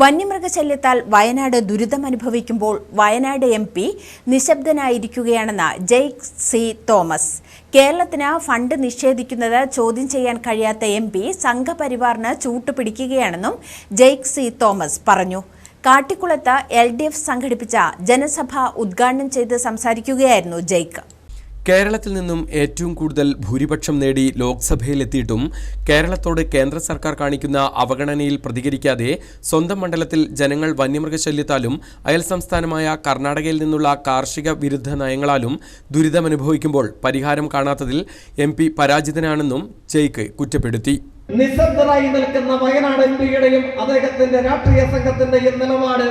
വന്യമൃഗശല്യത്താൽ വയനാട് ദുരിതമനുഭവിക്കുമ്പോൾ Wayanad M P നിശബ്ദനായിരിക്കുകയാണെന്ന് Jaick C Thomas. കേരളത്തിന് ഫണ്ട് നിഷേധിക്കുന്നത് ചോദ്യം ചെയ്യാൻ കഴിയാത്ത എം പി സംഘപരിവാറിന് ചൂട്ടുപിടിക്കുകയാണെന്നും ജെയ്ക് സി തോമസ് പറഞ്ഞു. കാട്ടിക്കുളത്ത് എൽ ഡി എഫ് സംഘടിപ്പിച്ച ജനസഭ ഉദ്ഘാടനം ചെയ്ത് സംസാരിക്കുകയായിരുന്നു ജെയ്ക്ക് കേരളത്തിൽ നിന്നും ഏറ്റവും കൂടുതൽ ഭൂരിപക്ഷം നേടി ലോക്സഭയിലെത്തിയിട്ടും കേരളത്തോട് കേന്ദ്ര സർക്കാർ കാണിക്കുന്ന അവഗണനയിൽ പ്രതികരിക്കാതെ സ്വന്തം മണ്ഡലത്തിൽ ജനങ്ങൾ വന്യമൃഗശല്യത്താലും അയൽ സംസ്ഥാനമായ കർണാടകയിൽ നിന്നുള്ള കാർഷിക വിരുദ്ധ നയങ്ങളാലും ദുരിതമനുഭവിക്കുമ്പോൾ പരിഹാരം കാണാത്തതിൽ എം പി പരാജിതനാണെന്നും ജയ്ക്ക് കുറ്റപ്പെടുത്തി. നിശബ്ദരായി നിൽക്കുന്ന വയനാട് എം പിയുടെയും അദ്ദേഹത്തിന്റെ രാഷ്ട്രീയ സംഘത്തിന്റെയും നിലപാട്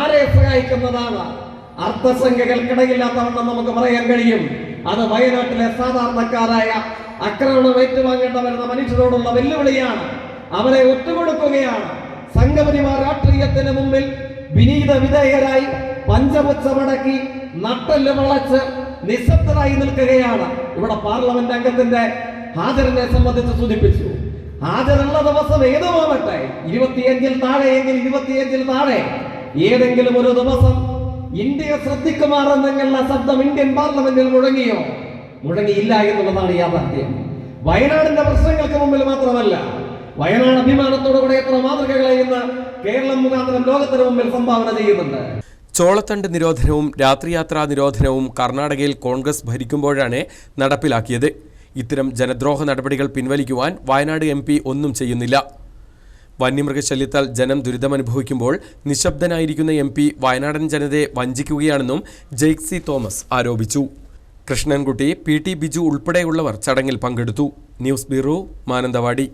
ആരെ സഹായിക്കുന്നതാണ്? അർത്ഥസംഖ്യകൾക്കിടയില്ലാത്തവണ്ണം നമുക്ക് പറയാൻ കഴിയും. അത് വയനാട്ടിലെ സാധാരണക്കാരായ അക്രമണം ഏറ്റുവാങ്ങേണ്ട വരുന്ന മനുഷ്യരോടുള്ള വെല്ലുവിളിയാണ്. അവരെ ഒത്തുകൊടുക്കുകയാണ്. സംഘപരിവാർ രാഷ്ട്രീയത്തിന് മുമ്പിൽ വിനീത വിധേയരായി പഞ്ചപുച്ചമടക്കി നട്ടൽ വളച്ച് നിശബ്ദരായി നിൽക്കുകയാണ്. ഇവിടെ പാർലമെന്റ് അംഗത്തിന്റെ ഹാജരനെ സംബന്ധിച്ച് സൂചിപ്പിച്ചു. ഹാജരുള്ള ദിവസം ഏതുമാവട്ടെ? ഇരുപത്തിയഞ്ചിൽ താഴെയെങ്കിൽ ഇരുപത്തിയഞ്ചിൽ താഴെ. ഏതെങ്കിലും ഒരു ദിവസം ഇന്ത്യ ശ്രദ്ധിക്കുമാറെന്നുള്ള ശബ്ദം ഇന്ത്യൻ പാർലമെന്റിൽ മുഴങ്ങിയോ? മുഴങ്ങിയില്ല എന്നുള്ളതാണ് യാഥാർത്ഥ്യം. വയനാടിന്റെ പ്രശ്നങ്ങൾക്ക് മുമ്പിൽ മാത്രമല്ല വയനാട് അഭിമാനത്തോടുകൂടെ എത്ര മാതൃകകളെ ഇന്ന് കേരളം മുഖാന്തരം ലോകത്തിന് മുമ്പിൽ സംഭാവന ചെയ്യുന്നുണ്ട്. ചോളത്തണ്ട് നിരോധനവും രാത്രിയാത്രാ നിരോധനവും കർണാടകയിൽ കോൺഗ്രസ് ഭരിക്കുമ്പോഴാണ് നടപ്പിലാക്കിയത്. ഇത്തരം ജനദ്രോഹ നടപടികൾ പിൻവലിക്കുവാൻ വയനാട് എം ഒന്നും ചെയ്യുന്നില്ല. വന്യമൃഗശല്യത്താൽ ജനം ദുരിതമനുഭവിക്കുമ്പോൾ നിശബ്ദനായിരിക്കുന്ന എം പി വയനാടൻ ജനതയെ വഞ്ചിക്കുകയാണെന്നും ജെയ്ക് സി തോമസ് ആരോപിച്ചു. കൃഷ്ണൻകുട്ടി പി ടി ബിജു ഉൾപ്പെടെയുള്ളവർ ചടങ്ങിൽ പങ്കെടുത്തു. News bureau Mananthavady.